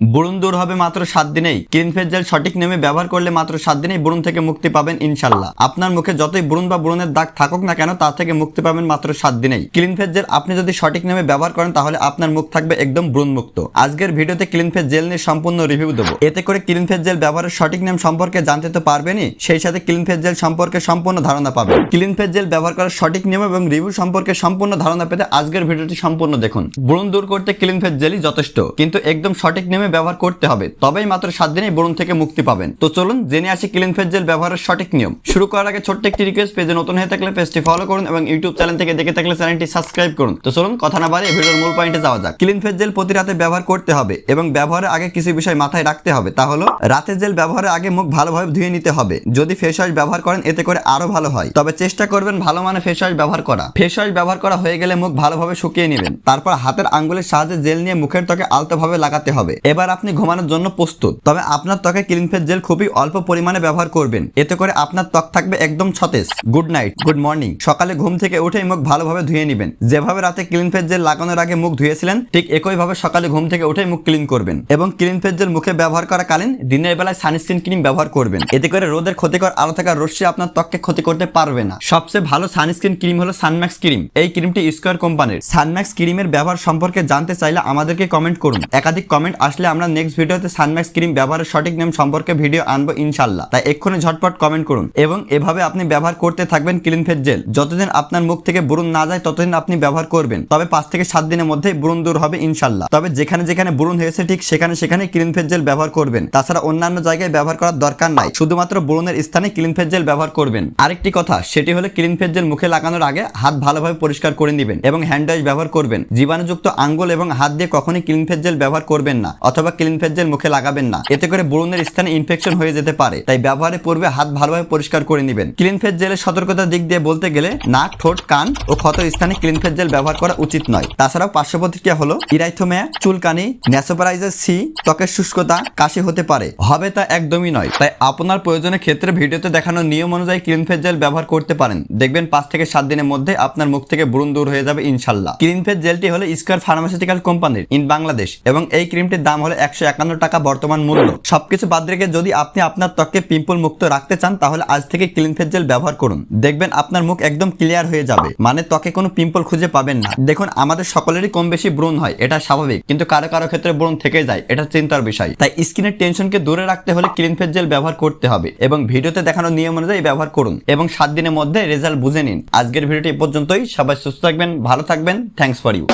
ব্রণ দূর হবে মাত্র সাত দিনেই। ক্লিন ফেস জেল সঠিক নিয়মে ব্যবহার করলে মাত্র সাত দিনেই ব্রণ থেকে মুক্তি পাবেন ইনশাল্লাহ। আপনার মুখে যতই ব্রণ বা ব্রণের দাগ থাকুক না কেন, তা থেকে মুক্তি পাবেন মাত্র সাত দিনেই। ক্লিন ফেস জেল আপনি যদি সঠিক নিয়মে ব্যবহার করেন, তাহলে আপনার মুখ থাকবে একদম ব্রণ মুক্ত আজকের ভিডিওতে ক্লিনফেস জেল নিয়ে সম্পূর্ণ রিভিউ দেবো। এতে করে ক্লিনফেস জেল ব্যবহারের সঠিক নিয়ম সম্পর্কে জানতে তো পারবেনই, সেই সাথে ক্লিন ফেস জেল সম্পর্কে সম্পূর্ণ ধারণা পাবেন। ক্লিন ফেস জেল ব্যবহার করার সঠিক নিয়ম এবং রিভিউ সম্পর্কে সম্পূর্ণ ধারণা পেতে আজকের ভিডিওটি সম্পূর্ণ দেখুন। ব্রণ দূর করতে ক্লিন ফেস জেলই যথেষ্ট, কিন্তু একদম সঠিক নিয়মে ব্যবহার করতে হবে, তবেই মাত্র সাত দিনেই ব্রণ থেকে মুক্তি পাবেন। তো চলুন জেনে আসি ক্লিন ফেস জেল ব্যবহারের সঠিক নিয়ম। শুরু করার আগে ছোট্ট একটি রিকোয়েস্ট পেজে নতুন হয়ে থাকলে পেজটি ফলো করুন এবং ইউটিউব চ্যানেল থেকে দেখে থাকলে চ্যানেলটি সাবস্ক্রাইব করুন। তো চলুন কথা না বাড়িয়ে ভিডিওর মূল পয়েন্টে যাওয়া যাক। ক্লিন ফেস জেল প্রতি রাতে ব্যবহার করতে হবে এবং ব্যবহারের আগে কিছু বিষয় মাথায় রাখতে হবে, তা হলো রাতে জেল ব্যবহারের আগে মুখ ভালোভাবে ধুয়ে নিতে হবে। যদি ফেস ওয়াশ ব্যবহার করেন, এতে করে আরও ভালো হয়। তবে চেষ্টা করবেন ভালো মানে ফেস ওয়াশ ব্যবহার করা। ফেস ওয়াশ ব্যবহার করা হয়ে গেলে মুখ ভালোভাবে শুকিয়ে নেবেন। তারপর হাতের আঙ্গুলের সাহায্যে জেল নিয়ে মুখের ত্বকে আলতোভাবে লাগাতে হবে এবার আপনি ঘুমানোর জন্য প্রস্তুত। তবে আপনার ত্বকে ক্লিন ফেস জেল খুবই অল্প পরিমাণে ব্যবহার করবেন। এতে করে আপনার ত্বক থাকবে একদম সতেজ। গুড নাইট গুড মর্নিং সকালে ঘুম থেকে উঠেই মুখ ভালোভাবে ধুয়ে নেবেন। যেভাবে রাতে ক্লিন ফেস জেল লাগানোর আগে মুখ ধুয়েছিলেন, ঠিক একইভাবে সকালে ঘুম থেকে উঠেই মুখ ক্লিন করবেন। এবং ক্লিন ফেস জেল মুখে ব্যবহার করাকালীন দিনের বেলায় সানস্ক্রিন ক্রিম ব্যবহার করবেন। এতে করে রোদের ক্ষতিকর আলো থাকা রশ্মি আপনার ত্বককে ক্ষতি করতে পারবে না। সবচেয়ে ভালো সানস্ক্রিন ক্রিম হলো সানম্যাক্স ক্রিম এই ক্রিমটি স্কোয়ার কোম্পানির সানম্যাক্স ক্রিমের ব্যবহার সম্পর্কে জানতে চাইলে আমাদেরকে কমেন্ট করুন। একাধিক কমেন্ট আসলে আমরা নেক্সট ভিডিওতে সানম্যাক্স ক্রিম ব্যবহারের সঠিক নিয়ম সম্পর্কে ভিডিও আনব ইনশাল্লাহ তাই এক্ষুনি ঝটপট কমেন্ট করুন এবং এভাবে আপনি ব্যবহার করতে থাকবেন ক্লিন ফেস জেল যতদিন আপনার মুখ থেকে ব্রণ না যায়, ততদিন আপনি ব্যবহার করবেন। তবে পাঁচ থেকে সাত দিনের মধ্যেই ব্রণ দূর হবে ইনশাল্লাহ তবে যেখানে যেখানে ব্রণ হয়েছে, ঠিক সেখানে সেখানে ক্লিন ফেস জেল ব্যবহার করবেন। তাছাড়া অন্যান্য জায়গায় ব্যবহার করার দরকার নাই। শুধুমাত্র ব্রণের স্থানে ক্লিন ফেস জেল ব্যবহার করবেন। আরেকটি কথা, সেটি হলো ক্লিন ফেস জেল মুখে লাগানোর আগে হাত ভালোভাবে পরিষ্কার করে নেবেন এবং হ্যান্ড ওয়াশ ব্যবহার করবেন। জীবাণুযুক্ত আঙ্গুল এবং হাত দিয়ে কখনই ক্লিন ফেস জেল ব্যবহার করবেন না। অথবা ক্লিন ফেস মুখে লাগাবেন না। এতে করে ব্রণের স্থানে ইনফেকশন হয়ে যেতে পারে। তাই ব্যবহারের পূর্বে হাত ভালোভাবে পরিষ্কার করে নেবেন। ক্লিন ফেস জেলের সতর্কতার দিক দিয়ে বলতে গেলে নাক, ঠোঁট, কান ও ক্ষত স্থানে ক্লিন ফেস জেল ব্যবহার করা উচিত নয়। তাছাড়াও পার্শ্ব প্রতিক্রিয়া হলো ইরাইথোমিয়া চুলকানি ন্যাসোপারাইজার সি ত্বকের শুষ্কতা, কাশি হতে পারে। হবে তা একদমই নয়। তাই আপনার প্রয়োজনের ক্ষেত্রে ভিডিওতে দেখানো নিয়ম অনুযায়ী ক্লিন ফেস জেল ব্যবহার করতে পারেন। দেখবেন পাঁচ থেকে সাত দিনের মধ্যে আপনার মুখ থেকে ব্রণ দূর হয়ে যাবে ইনশাল্লাহ। ক্লিন ফেস জেলটি হলো স্কোয়ার ফার্মাসিউটিক্যাল কোম্পানির ইন বাংলাদেশ এবং এই ক্রিমটির দাম হলো একশো একান্ন টাকা বর্তমান মূল্য। সবকিছু বাদ রেখে যদি আপনি আপনার ত্বককে পিম্পল মুক্ত রাখতে চান, তাহলে আজ থেকে ক্লিন ফেস জেল ব্যবহার করুন। দেখবেন আপনার মুখ একদম ক্লিয়ার হয়ে যাবে। মানে ত্বকে কোনো পিম্পল খুঁজে পাবেন না। দেখুন, আমাদের সকলেরই কম বেশি ব্রণ হয়, এটা স্বাভাবিক। কিন্তু কারও কারও ক্ষেত্রে ব্রণ থেকে যায়, এটা চিন্তার বিষয়। তাই স্কিনের টেনশনকে দূরে রাখতে হলে ক্লিন ফেস জেল ব্যবহার করতে হবে এবং ভিডিওতে দেখানো নিয়ম অনুযায়ী ব্যবহার করুন এবং সাত দিনের মধ্যে রেজাল্ট বুঝে নিন। আজকের ভিডিওটি এ পর্যন্তই। সবাই সুস্থ থাকবেন, ভালো থাকবেন। Thanks for you.